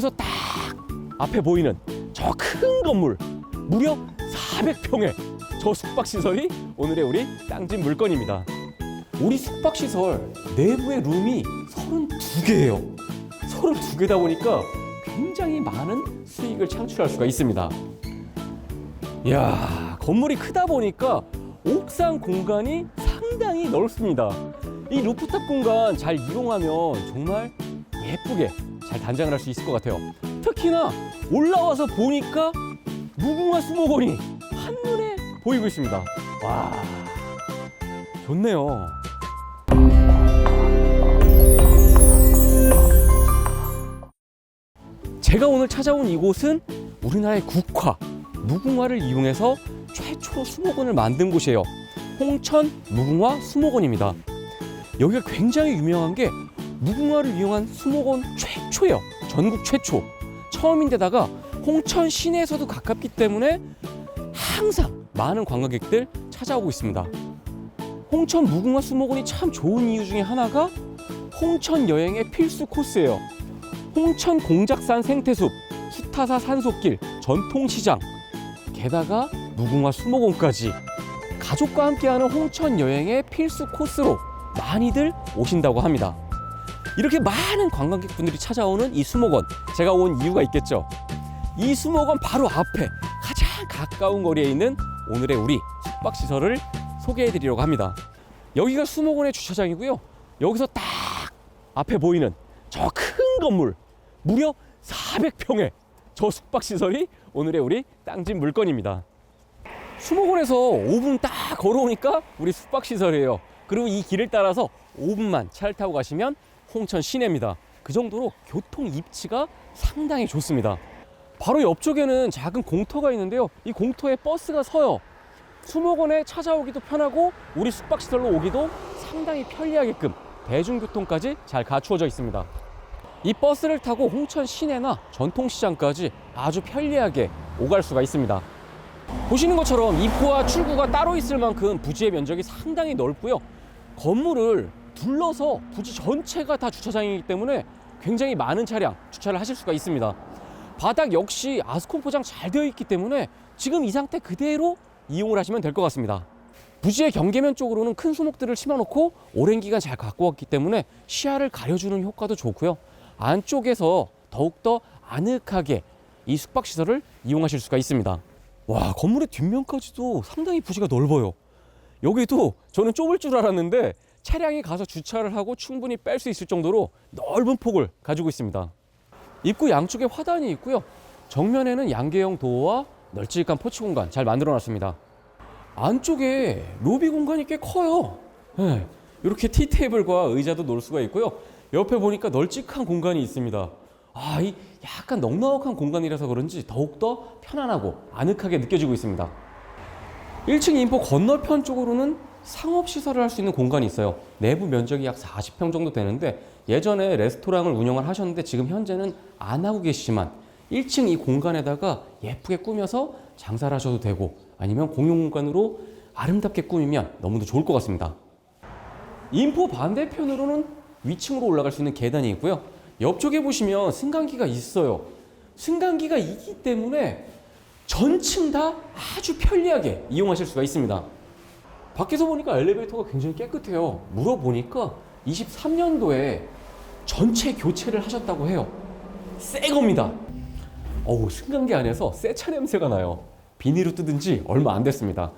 여기서 딱 앞에 보이는 저 큰 건물 무려 400평의 저 숙박시설이 오늘의 우리 땅집 물건입니다. 우리 숙박시설 내부의 룸이 32개예요. 32개다 보니까 굉장히 많은 수익을 창출할 수가 있습니다. 이야, 건물이 크다 보니까 옥상 공간이 상당히 넓습니다. 이 루프탑 공간 잘 이용하면 정말 예쁘게 잘 단장을 할 수 있을 것 같아요. 특히나 올라와서 보니까 무궁화 수목원이 한눈에 보이고 있습니다. 와, 좋네요. 제가 오늘 찾아온 이곳은 우리나라의 국화 무궁화를 이용해서 최초로 수목원을 만든 곳이에요. 홍천 무궁화 수목원입니다. 여기가 굉장히 유명한 게 무궁화를 이용한 수목원 최초예요. 전국 최초. 처음인데다가 홍천 시내에서도 가깝기 때문에 항상 많은 관광객들 찾아오고 있습니다. 홍천 무궁화 수목원이 참 좋은 이유 중에 하나가 홍천 여행의 필수 코스예요. 홍천 공작산 생태숲, 수타사 산속길, 전통시장, 게다가 무궁화 수목원까지 가족과 함께하는 홍천 여행의 필수 코스로 많이들 오신다고 합니다. 이렇게 많은 관광객분들이 찾아오는 이 수목원, 제가 온 이유가 있겠죠. 이 수목원 바로 앞에 가장 가까운 거리에 있는 오늘의 우리 숙박 시설을 소개해 드리려고 합니다. 여기가 수목원의 주차장이고요. 여기서 딱 앞에 보이는 저 큰 건물 무려 400평의 저 숙박 시설이 오늘의 우리 땅집 물건입니다. 수목원에서 5분 딱 걸어오니까 우리 숙박 시설이에요. 그리고 이 길을 따라서 5분만 차를 타고 가시면 홍천 시내입니다. 그 정도로 교통 입지가 상당히 좋습니다. 바로 옆쪽에는 작은 공터가 있는데요. 이 공터에 버스가 서요. 수목원에 찾아오기도 편하고 우리 숙박시설로 오기도 상당히 편리하게끔 대중교통까지 잘 갖추어져 있습니다. 이 버스를 타고 홍천 시내나 전통시장까지 아주 편리하게 오갈 수가 있습니다. 보시는 것처럼 입구와 출구가 따로 있을 만큼 부지의 면적이 상당히 넓고요. 건물을 둘러서 부지 전체가 다 주차장이기 때문에 굉장히 많은 차량 주차를 하실 수가 있습니다. 바닥 역시 아스콘 포장 잘 되어 있기 때문에 지금 이 상태 그대로 이용을 하시면 될 것 같습니다. 부지의 경계면 쪽으로는 큰 수목들을 심어놓고 오랜 기간 잘 갖고 왔기 때문에 시야를 가려주는 효과도 좋고요. 안쪽에서 더욱더 아늑하게 이 숙박시설을 이용하실 수가 있습니다. 와, 건물의 뒷면까지도 상당히 부지가 넓어요. 여기도 저는 좁을 줄 알았는데 차량이 가서 주차를 하고 충분히 뺄 수 있을 정도로 넓은 폭을 가지고 있습니다. 입구 양쪽에 화단이 있고요. 정면에는 양계형 도어와 널찍한 포치 공간 잘 만들어 놨습니다. 안쪽에 로비 공간이 꽤 커요. 네, 이렇게 티 테이블과 의자도 놓을 수가 있고요. 옆에 보니까 널찍한 공간이 있습니다. 아, 이 약간 넉넉한 공간이라서 그런지 더욱더 편안하고 아늑하게 느껴지고 있습니다. 1층 인포 건너편 쪽으로는 상업시설을 할 수 있는 공간이 있어요. 내부 면적이 약 40평 정도 되는데 예전에 레스토랑을 운영을 하셨는데 지금 현재는 안 하고 계시지만 1층 이 공간에다가 예쁘게 꾸며서 장사를 하셔도 되고 아니면 공용 공간으로 아름답게 꾸미면 너무도 좋을 것 같습니다. 인포 반대편으로는 위층으로 올라갈 수 있는 계단이 있고요. 옆쪽에 보시면 승강기가 있어요. 승강기가 있기 때문에 전층 다 아주 편리하게 이용하실 수가 있습니다. 밖에서 보니까 엘리베이터가 굉장히 깨끗해요. 물어보니까 23년도에 전체 교체를 하셨다고 해요. 새 겁니다. 어우, 승강기 안에서 새차 냄새가 나요. 비닐로 뜯은 지 얼마 안 됐습니다.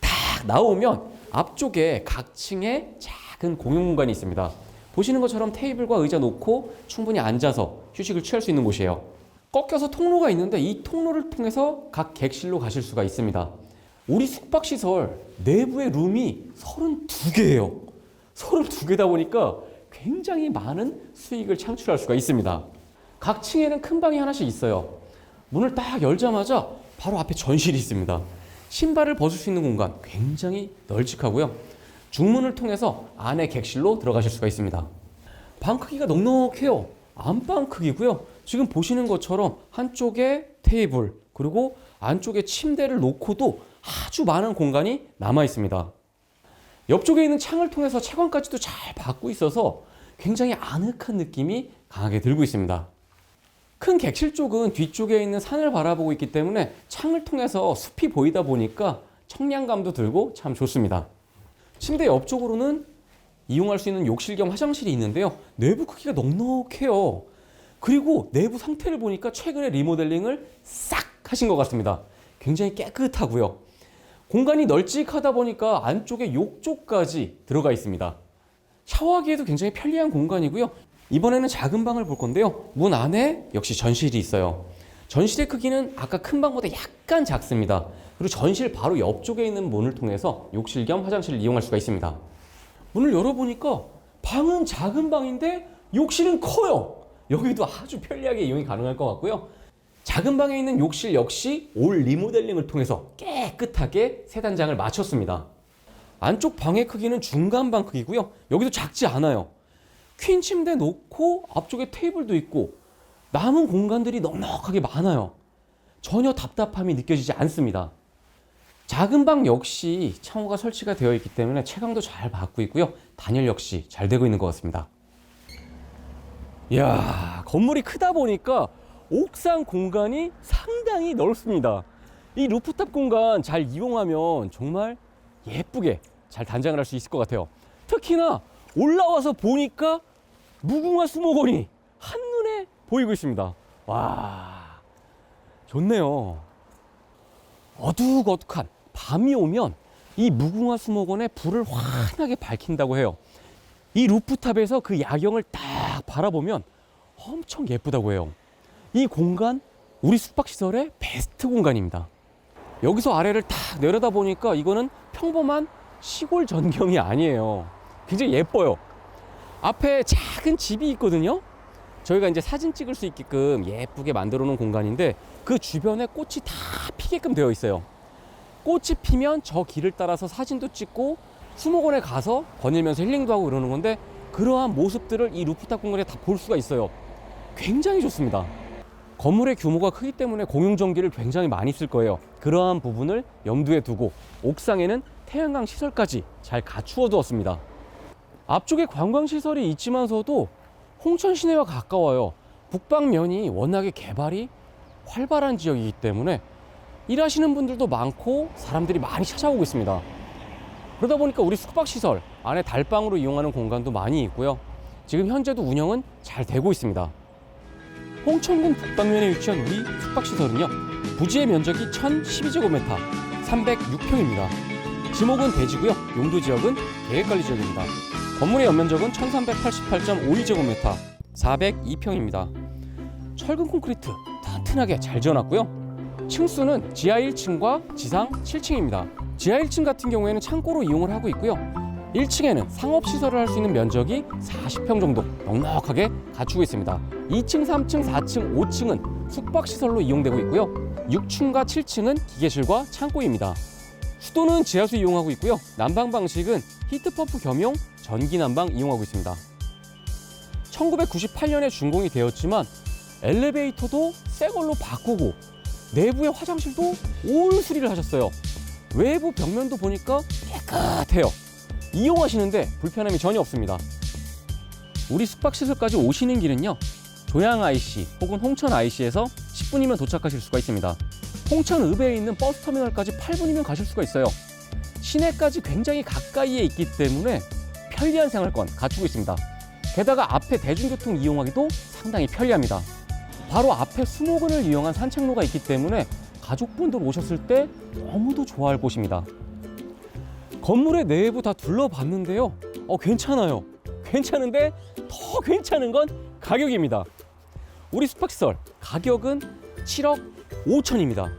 딱 나오면 앞쪽에 각 층에 작은 공용 공간이 있습니다. 보시는 것처럼 테이블과 의자 놓고 충분히 앉아서 휴식을 취할 수 있는 곳이에요. 꺾여서 통로가 있는데 이 통로를 통해서 각 객실로 가실 수가 있습니다. 우리 숙박시설 내부의 룸이 32개예요. 32개다 보니까 굉장히 많은 수익을 창출할 수가 있습니다. 각 층에는 큰 방이 하나씩 있어요. 문을 딱 열자마자 바로 앞에 전실이 있습니다. 신발을 벗을 수 있는 공간 굉장히 널찍하고요. 중문을 통해서 안에 객실로 들어가실 수가 있습니다. 방 크기가 넉넉해요. 안방 크기고요. 지금 보시는 것처럼 한쪽에 테이블 그리고 안쪽에 침대를 놓고도 아주 많은 공간이 남아 있습니다. 옆쪽에 있는 창을 통해서 채광까지도 잘 받고 있어서 굉장히 아늑한 느낌이 강하게 들고 있습니다. 큰 객실 쪽은 뒤쪽에 있는 산을 바라보고 있기 때문에 창을 통해서 숲이 보이다 보니까 청량감도 들고 참 좋습니다. 침대 옆쪽으로는 이용할 수 있는 욕실 겸 화장실이 있는데요. 내부 크기가 넉넉해요. 그리고 내부 상태를 보니까 최근에 리모델링을 싹 하신 것 같습니다. 굉장히 깨끗하고요. 공간이 널찍하다 보니까 안쪽에 욕조까지 들어가 있습니다. 샤워하기에도 굉장히 편리한 공간이고요. 이번에는 작은 방을 볼 건데요. 문 안에 역시 전실이 있어요. 전실의 크기는 아까 큰 방보다 약간 작습니다. 그리고 전실 바로 옆쪽에 있는 문을 통해서 욕실 겸 화장실을 이용할 수가 있습니다. 문을 열어보니까 방은 작은 방인데 욕실은 커요. 여기도 아주 편리하게 이용이 가능할 것 같고요. 작은 방에 있는 욕실 역시 올 리모델링을 통해서 깨끗하게 세 단장을 마쳤습니다. 안쪽 방의 크기는 중간 방 크기고요. 여기도 작지 않아요. 퀸 침대 놓고 앞쪽에 테이블도 있고 남은 공간들이 넉넉하게 많아요. 전혀 답답함이 느껴지지 않습니다. 작은 방 역시 창호가 설치가 되어 있기 때문에 채광도 잘 받고 있고요. 단열 역시 잘 되고 있는 것 같습니다. 이야, 건물이 크다 보니까 옥상 공간이 상당히 넓습니다. 이 루프탑 공간 잘 이용하면 정말 예쁘게 잘 단장을 할 수 있을 것 같아요. 특히나 올라와서 보니까 무궁화 수목원이 한눈에 보이고 있습니다. 와, 좋네요. 어둑어둑한 밤이 오면 이 무궁화 수목원에 불을 환하게 밝힌다고 해요. 이 루프탑에서 그 야경을 딱 바라보면 엄청 예쁘다고 해요. 이 공간 우리 숙박시설의 베스트 공간입니다. 여기서 아래를 딱 내려다 보니까 이거는 평범한 시골 전경이 아니에요. 굉장히 예뻐요. 앞에 작은 집이 있거든요. 저희가 이제 사진 찍을 수 있게끔 예쁘게 만들어 놓은 공간인데 그 주변에 꽃이 다 피게끔 되어 있어요. 꽃이 피면 저 길을 따라서 사진도 찍고 수목원에 가서 거닐면서 힐링도 하고 그러는 건데 그러한 모습들을 이 루프탑 공간에 다 볼 수가 있어요. 굉장히 좋습니다. 건물의 규모가 크기 때문에 공용 전기를 굉장히 많이 쓸 거예요. 그러한 부분을 염두에 두고 옥상에는 태양광 시설까지 잘 갖추어 두었습니다. 앞쪽에 관광 시설이 있지만서도 홍천 시내와 가까워요. 북방면이 워낙에 개발이 활발한 지역이기 때문에 일하시는 분들도 많고 사람들이 많이 찾아오고 있습니다. 그러다 보니까 우리 숙박시설 안에 달방으로 이용하는 공간도 많이 있고요. 지금 현재도 운영은 잘 되고 있습니다. 홍천군 북방면에 위치한 우리 숙박시설은요. 부지의 면적이 1012제곱미터, 306평입니다. 지목은 대지고요. 용도 지역은 계획관리지역입니다. 건물의 연면적은 1388.52제곱미터, 402평입니다. 철근 콘크리트 튼튼하게 잘 지어놨고요. 층수는 지하 1층과 지상 7층입니다. 지하 1층 같은 경우에는 창고로 이용을 하고 있고요. 1층에는 상업시설을 할 수 있는 면적이 40평 정도 넉넉하게 갖추고 있습니다. 2층, 3층, 4층, 5층은 숙박시설로 이용되고 있고요. 6층과 7층은 기계실과 창고입니다. 수도는 지하수 이용하고 있고요. 난방 방식은 히트펌프 겸용 전기 난방 이용하고 있습니다. 1998년에 준공이 되었지만 엘리베이터도 새 걸로 바꾸고 내부의 화장실도 올 수리를 하셨어요. 외부 벽면도 보니까 깨끗해요. 이용하시는데 불편함이 전혀 없습니다. 우리 숙박시설까지 오시는 길은요. 조양 IC 혹은 홍천 IC에서 10분이면 도착하실 수가 있습니다. 홍천읍에 있는 버스터미널까지 8분이면 가실 수가 있어요. 시내까지 굉장히 가까이에 있기 때문에 편리한 생활권 갖추고 있습니다. 게다가 앞에 대중교통 이용하기도 상당히 편리합니다. 바로 앞에 수목원을 이용한 산책로가 있기 때문에 가족분들 오셨을 때 너무도 좋아할 곳입니다. 건물의 내부 다 둘러봤는데요. 어, 괜찮아요. 괜찮은데 더 괜찮은 건 가격입니다. 우리 숙박시설 가격은 7억 5천입니다.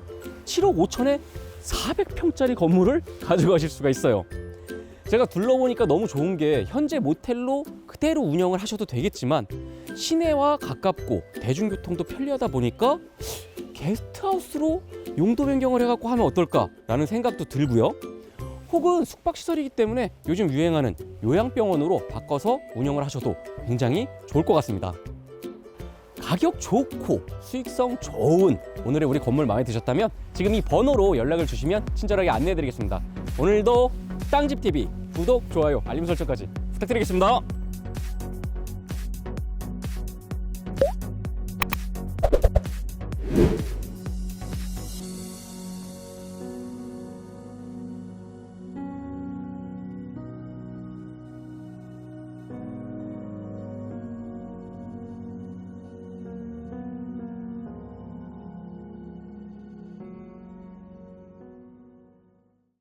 7억 5천에 400평짜리 건물을 가져가실 수가 있어요. 제가 둘러보니까 너무 좋은 게 현재 모텔로 그대로 운영을 하셔도 되겠지만 시내와 가깝고 대중교통도 편리하다 보니까 게스트하우스로 용도 변경을 해갖고 하면 어떨까라는 생각도 들고요. 혹은 숙박시설이기 때문에 요즘 유행하는 요양병원으로 바꿔서 운영을 하셔도 굉장히 좋을 것 같습니다. 가격 좋고 수익성 좋은 오늘의 우리 건물 마음에 드셨다면 지금 이 번호로 연락을 주시면 친절하게 안내해 드리겠습니다. 오늘도 땅집TV 구독, 좋아요, 알림 설정까지 부탁드리겠습니다.